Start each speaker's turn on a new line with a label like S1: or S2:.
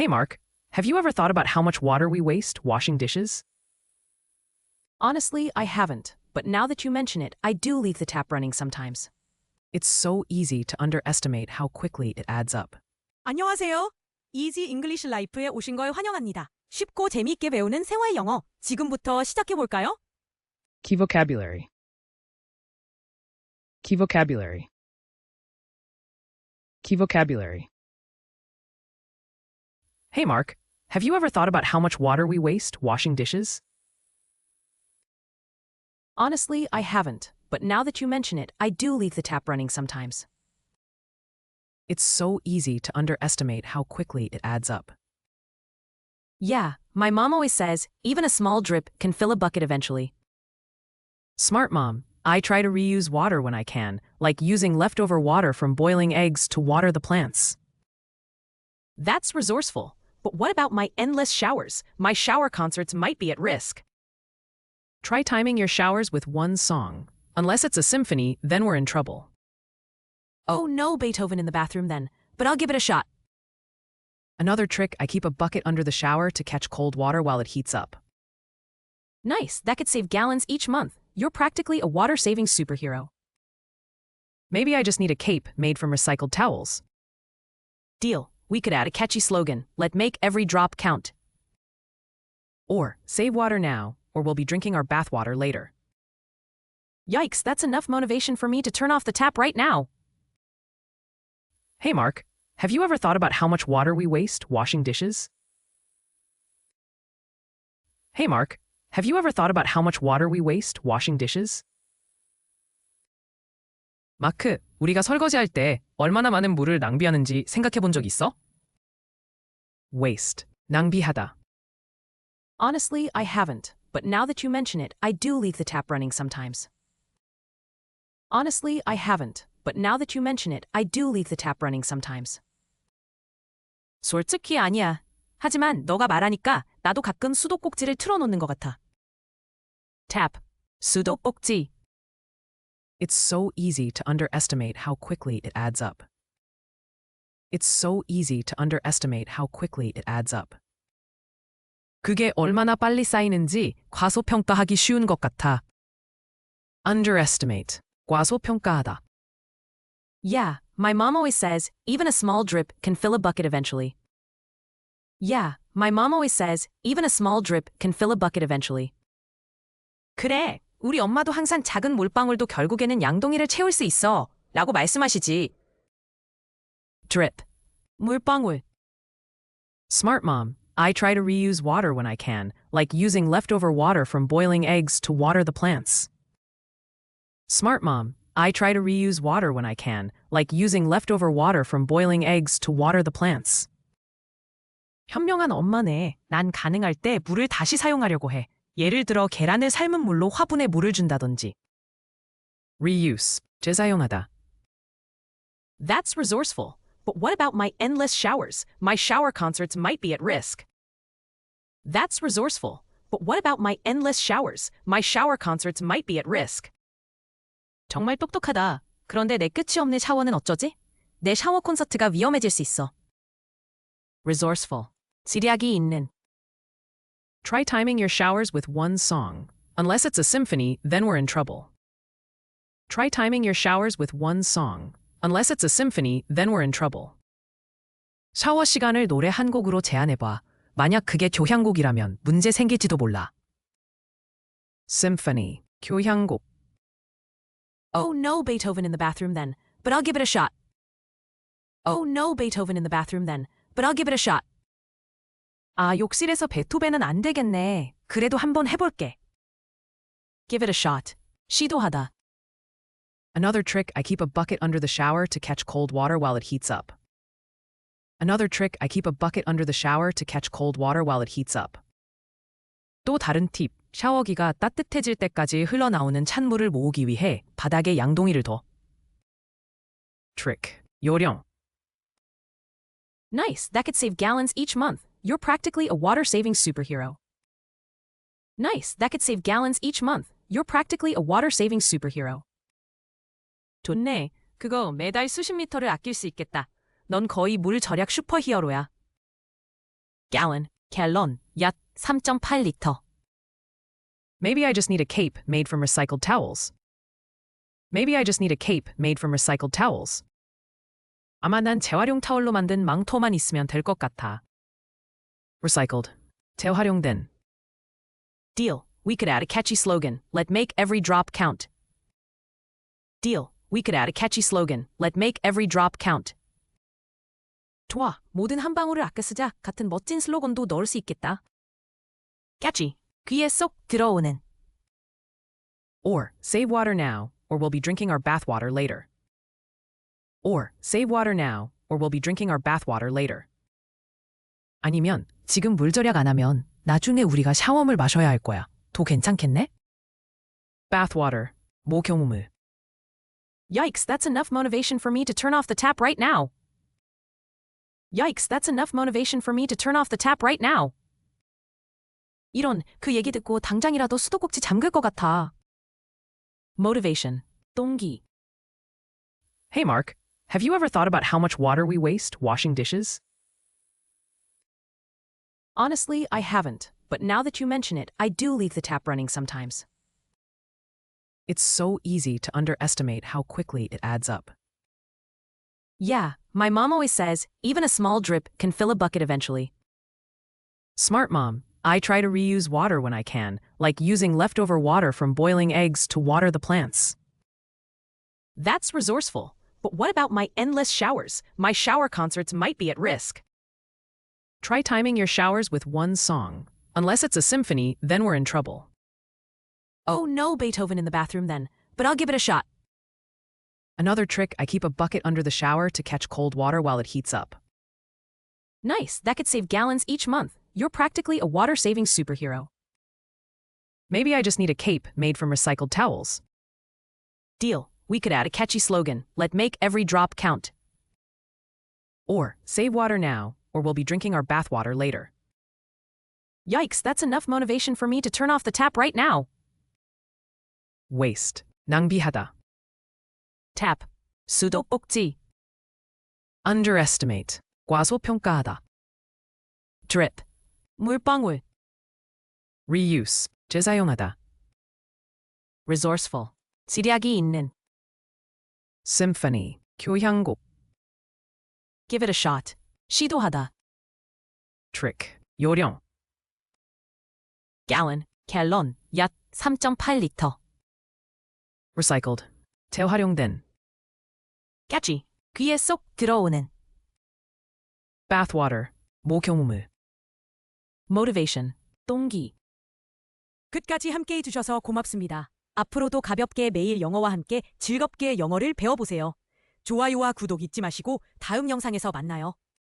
S1: Hey, Mark, have you ever thought about how much water we waste washing dishes?
S2: Honestly, I haven't. But now that you mention it, I do leave the tap running sometimes.
S1: It's so easy to underestimate how quickly it adds up.
S3: 안녕하세요. 이지 잉글리시 라이프에 오신 걸 환영합니다. 쉽고 재미있게 배우는 생활 영어. 지금부터 시작해 볼까요?
S1: Key vocabulary. Key vocabulary. Key vocabulary. Hey, Mark, have you ever thought about how much water we waste washing dishes?
S2: Honestly, I haven't. But now that you mention it, I do leave the tap running sometimes.
S1: It's so easy to underestimate how quickly it adds up.
S2: Yeah, my mom always says, even a small drip can fill a bucket eventually.
S1: Smart mom, I try to reuse water when I can, like using leftover water from boiling eggs to water the plants.
S2: That's resourceful. But what about my endless showers? My shower concerts might be at risk.
S1: Try timing your showers with one song. Unless it's a symphony, then we're in trouble.
S2: Oh, no Beethoven in the bathroom then. But I'll give it a shot.
S1: Another trick, I keep a bucket under the shower to catch cold water while it heats up.
S2: Nice, that could save gallons each month. You're practically a water saving superhero.
S1: Maybe I just need a cape made from recycled towels.
S2: Deal We could add a catchy slogan let make every drop count.
S1: Or, save water now, or we'll be drinking our bathwater later.
S2: Yikes, that's enough motivation for me to turn off the tap right now.
S1: Hey, Mark, have you ever thought about how much water we waste washing dishes? Hey, Mark, have you ever thought about how much water we waste washing dishes? 마크, 우리가 설거지할 때 얼마나 많은 물을 낭비하는지 생각해 본 적 있어? waste, 낭비하다.
S2: Honestly, I haven't. But now that you mention it, I do leave the tap running sometimes. Honestly, I haven't. But now that you mention it, I do leave the tap running sometimes. 솔직히 아니야. 하지만 너가 말하니까 나도 가끔 수도꼭지를 틀어놓는 것 같아. tap, 수도꼭지.
S1: It's so easy to underestimate how quickly it adds up. It's so easy to underestimate how quickly it adds up. 그게 얼마나 빨리 쌓이는지 과소평가하기 쉬운 것 같아. underestimate, 과소평가하다.
S2: Yeah, my mom always says, even a small drip can fill a bucket eventually. Yeah, my mom always says, even a small drip can fill a bucket eventually. 그래, 우리 엄마도 항상 작은 물방울도 결국에는 양동이를 채울 수 있어. 라고 말씀하시지.
S1: drip,
S2: 물방울.
S1: Smart mom, I try to reuse water when I can, like using leftover water from boiling eggs to water the plants. Smart mom, I try to reuse water when I can, like using leftover water from boiling eggs to water the plants.
S2: 현명한 엄마네. 난 가능할 때 물을 다시 사용하려고 해. 예를 들어 계란을 삶은 물로 화분에 물을 준다든지.
S1: Reuse, 재사용하다.
S2: That's resourceful. But what about my endless showers? My shower concerts might be at risk. That's resourceful. But what about my endless showers? My shower concerts might be at risk. 정말 똑똑하다. 그런데 내 끝이 없는 샤워는 어쩌지? 내 샤워 콘서트가 위험해질 수 있어. resourceful. 지략이 있는.
S1: Try timing your showers with one song. Unless it's a symphony, then we're in trouble. Try timing your showers with one song. Unless it's a symphony, then we're in trouble. 샤워 시간을 노래 한 곡으로 제한해봐. 만약 그게 교향곡이라면 문제 생길지도 몰라. Symphony, 교향곡.
S2: Oh no Beethoven in the bathroom then, but I'll give it a shot. Oh no Beethoven in the bathroom then, but I'll give it a shot. 아, 욕실에서 베토벤은 안 되겠네. 그래도 한번 해볼게. Give it a shot. 시도하다.
S1: Another trick, I keep a bucket under the shower to catch cold water while it heats up. Another trick, I keep a bucket under the shower to catch cold water while it heats up. 또 다른 팁, 샤워기가 따뜻해질 때까지 흘러나오는 찬물을 모으기 위해 바닥에 양동이를 둬. Trick, 요령.
S2: Nice, that could save gallons each month. You're practically a water-saving superhero. Nice, that could save gallons each month. You're practically a water-saving superhero. 좋네. 그거 매달 수십 리터를 아낄 수 있겠다. 넌 거의 물 절약 슈퍼히어로야. gallon, 갤런, 약 3.8리터.
S1: Maybe I just need a cape made from recycled towels. Maybe I just need a cape made from recycled towels.
S2: 아마 난 재활용 타월로 만든 망토만 있으면 될 것 같아.
S1: Recycled. 재활용된.
S2: Deal. We could add a catchy slogan. Let make every drop count. Deal. We could add a catchy slogan. Let make every drop count. 좋아. 모든 한 방울을 아껴 쓰자. 같은 멋진 슬로건도 넣을 수 있겠다. catchy. 귀에 쏙 들어오는.
S1: Or, save water now, or we'll be drinking our bathwater later. Or, save water now, or we'll be drinking our bathwater later.
S2: 아니면 지금 물 절약 안 하면 나중에 우리가 샤워물 마셔야 할 거야. 더 괜찮겠네?
S1: Bathwater. 모경우물.
S2: Yikes, that's enough motivation for me to turn off the tap right now. Yikes, that's enough motivation for me to turn off the tap right now. 이런, 그 얘기 듣고 당장이라도 수도꼭지 잠글 것 같아. Motivation, 동기.
S1: Hey, Mark. Have you ever thought about how much water we waste washing dishes?
S2: Honestly, I haven't, but now that you mention it, I do leave the tap running sometimes.
S1: It's so easy to underestimate how quickly it adds up.
S2: Yeah, my mom always says, even a small drip can fill a bucket eventually.
S1: Smart mom. I try to reuse water when I can, like using leftover water from boiling eggs to water the plants.
S2: That's resourceful. But what about my endless showers? My shower concerts might be at risk.
S1: Try timing your showers with one song. Unless it's a symphony, then we're in trouble.
S2: Oh, no Beethoven in the bathroom then, but I'll give it a shot.
S1: Another trick I keep a bucket under the shower to catch cold water while it heats up.
S2: Nice, that could save gallons each month. You're practically a water saving superhero.
S1: Maybe I just need a cape made from recycled towels.
S2: Deal. We could add a catchy slogan let make every drop count.
S1: Or, save water now, or we'll be drinking our bathwater later.
S2: Yikes, that's enough motivation for me to turn off the tap right now
S1: Waste. 낭비하다.
S2: Tap. 수도꼭지.
S1: Underestimate. 과소평가하다.
S2: Drip. 물방울.
S1: Reuse. 재사용하다.
S2: Resourceful. 지략이 있는.
S1: Symphony. 교향곡.
S2: Give it a shot. 시도하다.
S1: Trick. 요령.
S2: gallon, 갤런, 약 3.8리터.
S1: Recycled. 재활용된.
S2: catchy. 귀에 쏙 들어오는.
S1: Bathwater. 모경우물.
S2: motivation. 동기.
S3: 끝까지 함께 해주셔서 고맙습니다. 앞으로도 가볍게 매일 영어와 함께 즐겁게 영어를 배워보세요. 좋아요와 구독 잊지 마시고 다음 영상에서 만나요.